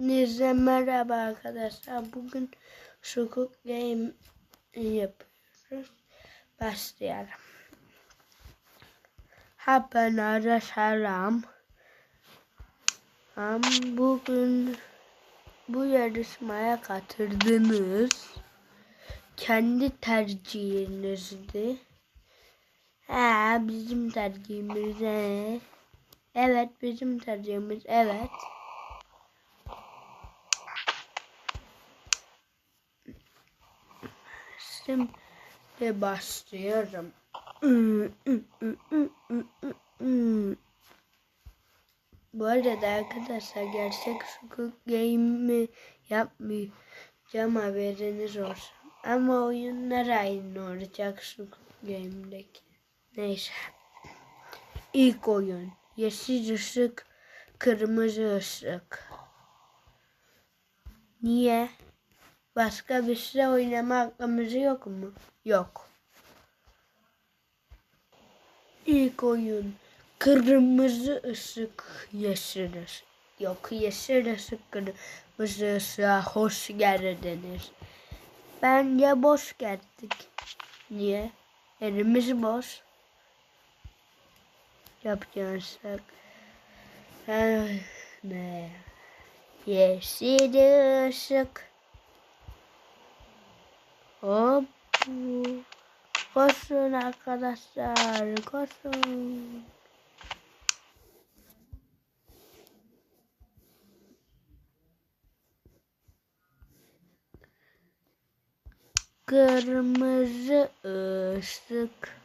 Hepinize merhaba arkadaşlar. Bugün Sukuk Game yapıyoruz. Başlayalım. Hepinize selam. Am bugün bu yarışmaya katıldınız. Kendi tercihinizdi. Ha bizim tercihimiz? Evet bizim tercihimiz evet. Şimdi başlıyorum. Bu arada arkadaşlar gerçek Squid Game'i yapmayacağım haberiniz olsun. Ama oyunlar aynı olacak Squid Game'deki. Neyse. İlk oyun. Yeşil ışık, kırmızı ışık. Niye? Başka bir şey oynama hakkımız yok mu? Yok. İlk oyun. Kırmızı ışık, yeşil. Yok yeşil ışık, kırmızı ışığa hoş geldiniz. Bence boş geldik. Niye? Elimiz boş. Yapacaksak. Ne? Yeşil ışık. Hop. Koşun arkadaşlar. Koşun. Kırmızı ışık.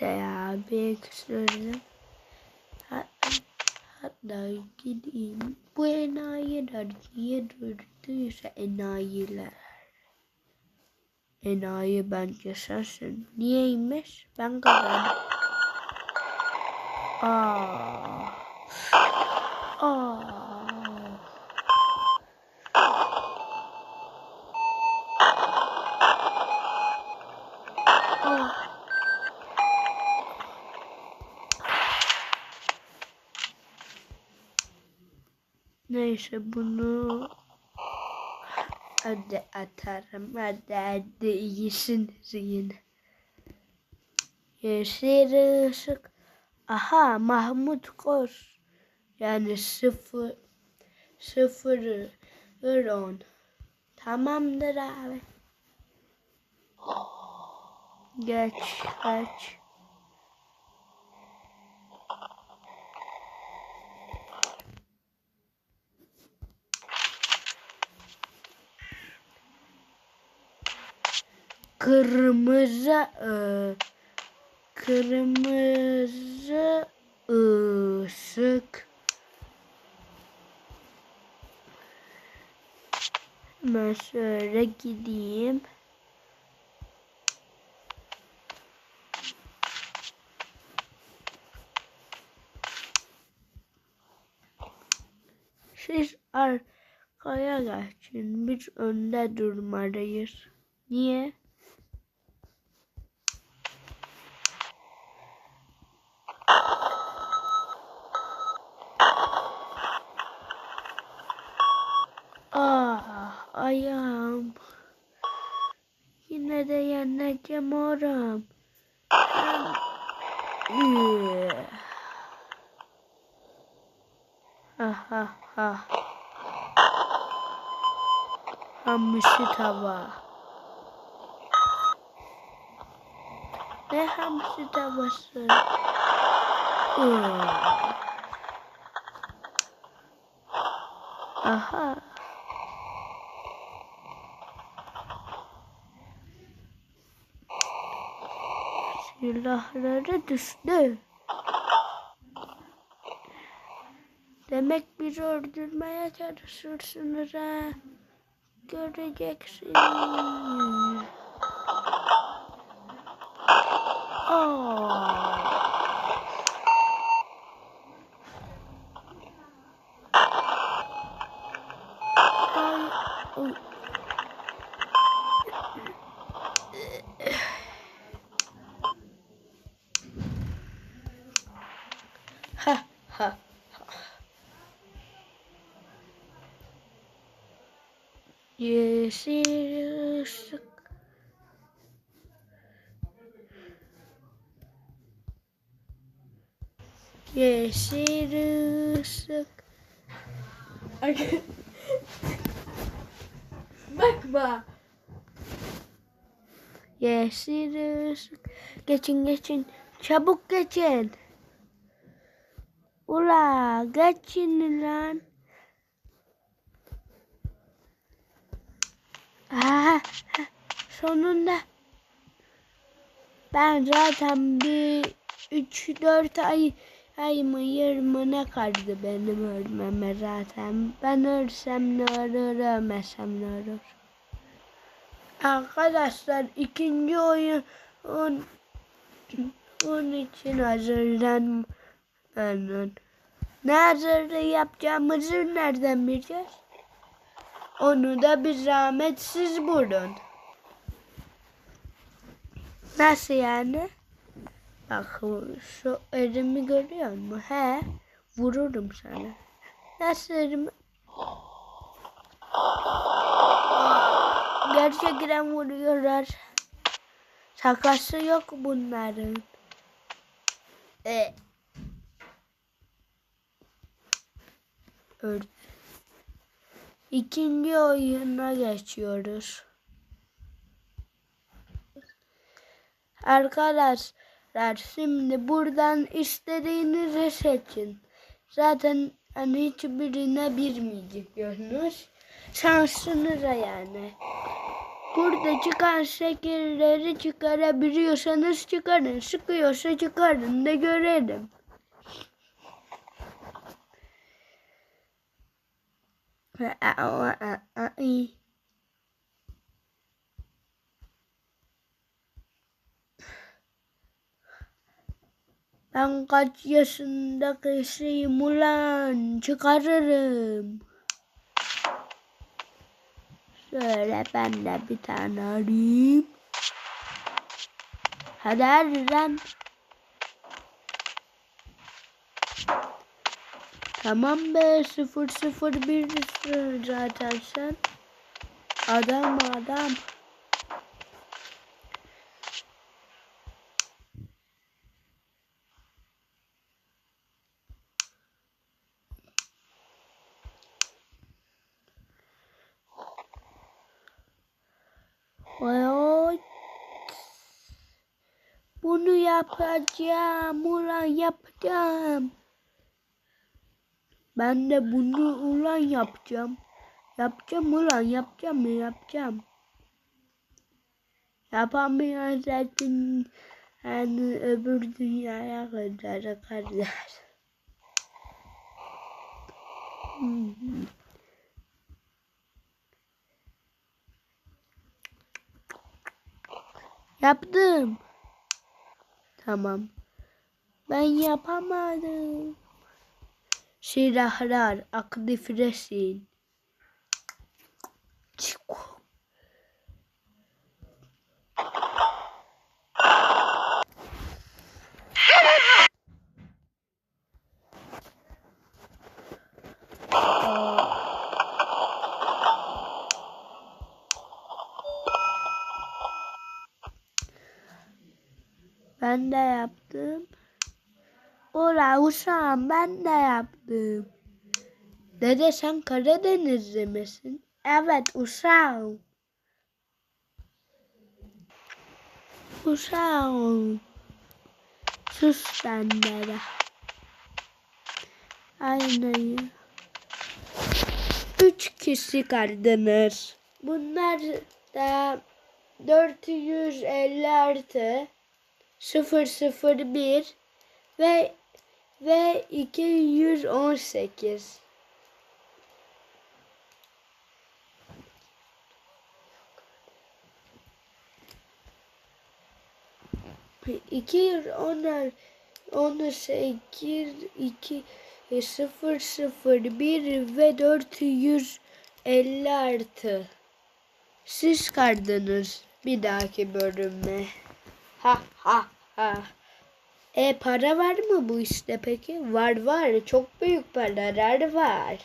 Neyse ya bir öksürdüm. Hatta, hatta gideyim. Bu enayiler niye durduysa enayiler. Enayi bence sensin. Niyeymiş? Ben kazandım. Aa. Aa. Neyse bunu hadi atarım. Hadi hadi iyisiniz yine. Işık. Aha Mahmut Koş. Yani sıfır sıfır on. Tamamdır abi. Geç geç. Kırmızı ı, kırmızı ışık. Hemen şöyle gideyim. Siz arkaya geçin. Biz önde durmalıyız. Niye? Ah ayağım. Yine de yeneceğim oram. Ha ha ha. Hamsi. Ne hamsi tavası? Aha. Silahları düştü. Demek bizi öldürmeye çalışırsınız ha. Göreceksin. Oy. Ha ha. Yeşil ışık. Yeşil ışık. Bakma. Yeşil ışık. Geçin geçin. Çabuk geçin. Ula geçin lan. Aha, sonunda. Ben zaten bir 3-4 ay ay mı yarımı ne kaldı benim ölmeme zaten. Ben ölsem ne olur ölmesem ne olur. Arkadaşlar ikinci oyun on, onun için hazırlan. Yani, ne hazırlığı yapacağımızı nereden bileceğiz? Onu da bir zahmet siz bulun. Nasıl yani? Bak şu elimi görüyor musun? He, vururum sana. Nasıl elimi? Gerçekten vuruyorlar. Şakası yok bunların. E. Öldü. İkinci oyuna geçiyoruz. Arkadaşlar şimdi buradan istediğinizi seçin. Zaten hani hiçbirine bilmeyeceksiniz. Şansınıza yani. Burada çıkan şekilleri çıkarabiliyorsanız çıkarın. Sıkıyorsa çıkarın da görelim. Ben kaç yaşındakisiyim ulan çıkarırım. Şöyle ben de bir tane alayım. Hadi hadi lan. Tamam be 001 zaten sen. Adam adam. Oy. Bunu yapacağım ulan yapacağım. Ben de bunu ulan yapacağım. Yapacağım ulan yapacağım yapacağım. Yapamıyor zaten yani öbür dünyaya kadar kadar. Yaptım. Tamam. Ben yapamadım. Silahlar aktiflesin. Çık. Ben de yaptım. Ola uşağım ben de yaptım. Dede sen Karadenizli misin? Evet uşağım. Uşağım. Sus sen dede. Aynen. Üç kişi kaldınız. Bunlar da 450 artı 001 ve ve 218. İki yüz onlar on sekiz iki sıfır sıfır bir ve dört yüz 50 artı. Siz kardınız bir dahaki bölüme. Ha ha ha. E para var mı bu işte peki? Var var. Çok büyük paralar var.